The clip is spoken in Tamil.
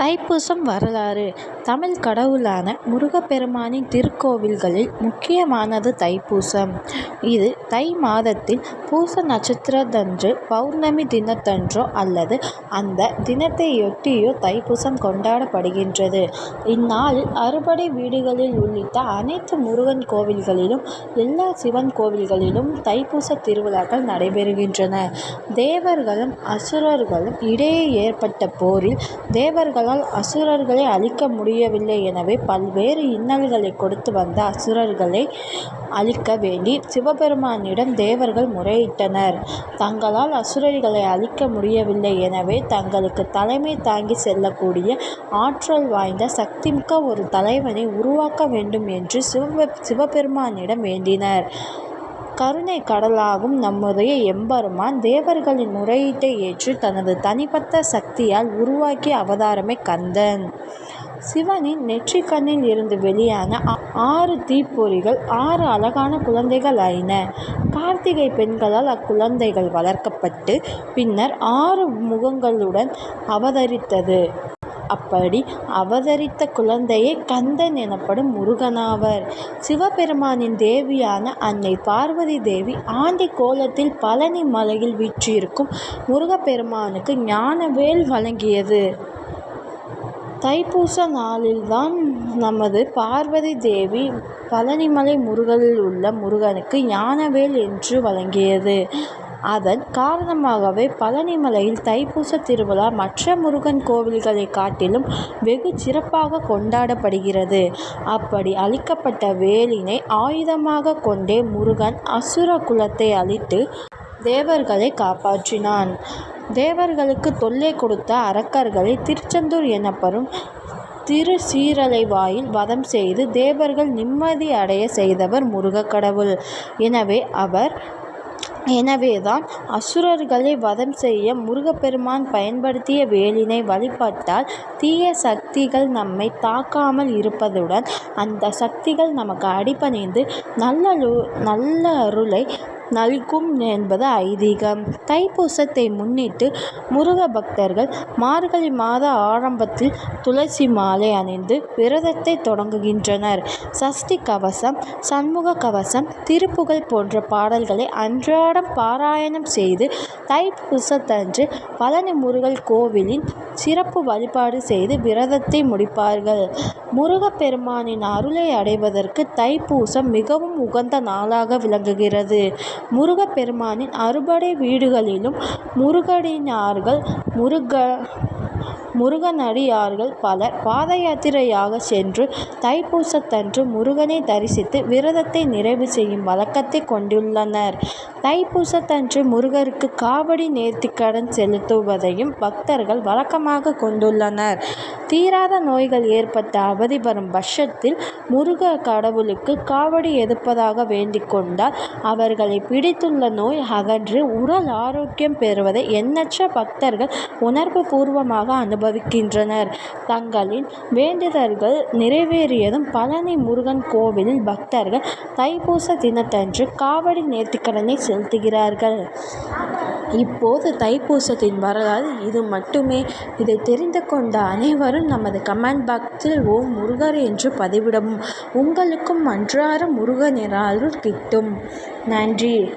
தைப்பூசம் வரலாறு தமிழ் கடவுளான முருகப்பெருமானின் திருக்கோவில்களில் முக்கியமானது தைப்பூசம். இது தை மாதத்தில் பூச நட்சத்திரத்தன்று பௌர்ணமி தினத்தன்றோ அல்லது அந்த தினத்தையொட்டியோ தைப்பூசம் கொண்டாடப்படுகின்றது. இந்நாளில் அறுபடை வீடுகளில் உள்ளிட்ட அனைத்து முருகன் கோவில்களிலும் எல்லா சிவன் கோவில்களிலும் தைப்பூச திருவிழாக்கள் நடைபெறுகின்றன. தேவர்களும் அசுரர்களும் இடையே ஏற்பட்ட போரில் தேவர்கள் அவர்களால் அசுரர்களை அழிக்க முடியவில்லை எனவே பல்வேறு இன்னல்களை கொடுத்து வந்த அசுரர்களை அழிக்க வேண்டி சிவபெருமானிடம் தேவர்கள் முறையிட்டனர். தங்களால் அசுரர்களை அழிக்க முடியவில்லை எனவே தங்களுக்கு தலைமை தாங்கி செல்லக்கூடிய ஆற்றல் வாய்ந்த சக்திமிக்க ஒரு தலைவனை உருவாக்க வேண்டும் என்று சிவபெருமானிடம் வேண்டினர். கருணை கடலாகும் நம்முடைய எம்பெருமான் தேவர்களின் முறையீட்டை ஏற்று தனது தனிப்பட்ட சக்தியால் உருவாக்கிய அவதாரமே கந்தன். சிவனின் நெற்றிக்கண்ணில் இருந்து வெளியான ஆறு தீப்பொறிகள் ஆறு அழகான குழந்தைகள் ஆயின கார்த்திகை பெண்களால் அக்குழந்தைகள் வளர்க்கப்பட்டு பின்னர் ஆறு முகங்களுடன் அவதரித்தது. அப்படி அவதரித்த குழந்தையே கந்தன் எனப்படும் முருகனாவர் சிவபெருமானின் தேவியான அன்னை பார்வதி தேவி ஆண்டி கோலத்தில் பழனி மலையில் வீற்றிருக்கும் முருகப்பெருமானுக்கு ஞானவேல் வழங்கியது. தைப்பூச நாளில் தான் நமது பார்வதி தேவி பழனிமலை முருகனில் உள்ள முருகனுக்கு ஞானவேல் என்று வழங்கியது. அதன் காரணமாகவே பழனிமலையில் தைப்பூச திருவிழா மற்ற முருகன் கோவில்களை காட்டிலும் வெகு சிறப்பாக கொண்டாடப்படுகிறது. அப்படி அளிக்கப்பட்ட வேலினை ஆயுதமாக கொண்டே முருகன் அசுர குலத்தை அழித்து தேவர்களை காப்பாற்றினான். தேவர்களுக்கு தொல்லை கொடுத்த அரக்கர்களை திருச்செந்தூர் எனப்படும் திருச்சீற்றலைவாயில் வதம் செய்து தேவர்கள் நிம்மதி அடைய செய்தவர் முருகக்கடவுள். எனவே அவர் தான் அசுரர்களை வதம் செய்ய முருகப்பெருமான் பயன்படுத்திய வேலினை வழிபட்டால் தீய சக்திகள் நம்மை தாக்காமல் இருப்பதுடன் அந்த சக்திகள் நமக்கு அடிபணிந்து நல்லருளை நல்கும் என்பது ஐதீகம். தைப்பூசத்தை முன்னிட்டு முருக பக்தர்கள் மார்கழி மாத ஆரம்பத்தில் துளசி மாலை அணிந்து விரதத்தை தொடங்குகின்றனர். சஷ்டி கவசம் சண்முக கவசம் திருப்புகழ் போன்ற பாடல்களை அன்றாடம் பாராயணம் செய்து தைப்பூசத்தன்று பழனி முருகன் கோவிலின் சிறப்பு வழிபாடு செய்து விரதத்தை முடிப்பார்கள். முருகப்பெருமானின் அருளை அடைவதற்கு தைப்பூசம் மிகவும் உகந்த நாளாக விளங்குகிறது. முருகப்பெருமானின் அறுபடை வீடுகளிலும் முருகடியார்கள் முருக முருகனடியார்கள் பலர் பாதயாத்திரையாக சென்று தைப்பூசத்தன்று முருகனை தரிசித்து விரதத்தை நிறைவு செய்யும் வழக்கத்தை கொண்டுள்ளனர். தைப்பூசத்தன்று முருகருக்கு காவடி நேர்த்திக்கடன் செலுத்துவதையும் பக்தர்கள் வழக்கமாக கொண்டுள்ளனர். தீராத நோய்கள் ஏற்பட்டு அவதிப்படும் பட்சத்தில் முருகக்கடவுளுக்கு காவடி எடுப்பதாக வேண்டிக் கொண்டால் அவர்களை பிடித்துள்ள நோய் அகன்று உடல் ஆரோக்கியம் பெறுவதை எண்ணற்ற பக்தர்கள் உணர்வு பூர்வமாக அனுபவிக்கின்றனர். தங்களின் வேண்டுதல்கள் நிறைவேறியதும் பழனி முருகன் கோவிலில் பக்தர்கள் தைப்பூச தினத்தன்று காவடி நேர்த்திக்கடனை செலுத்துகிறார்கள். இப்போது தைப்பூசத்தின் வரலாறு இது மட்டுமே. இதை தெரிந்து கொண்ட அனைவரும் நமது கமெண்ட் பாக்ஸில் ஓம் முருகர் என்று பதிவிடவும் உங்களுக்கும் அன்றாட முருகனின் அருள் கிட்டும். நன்றி.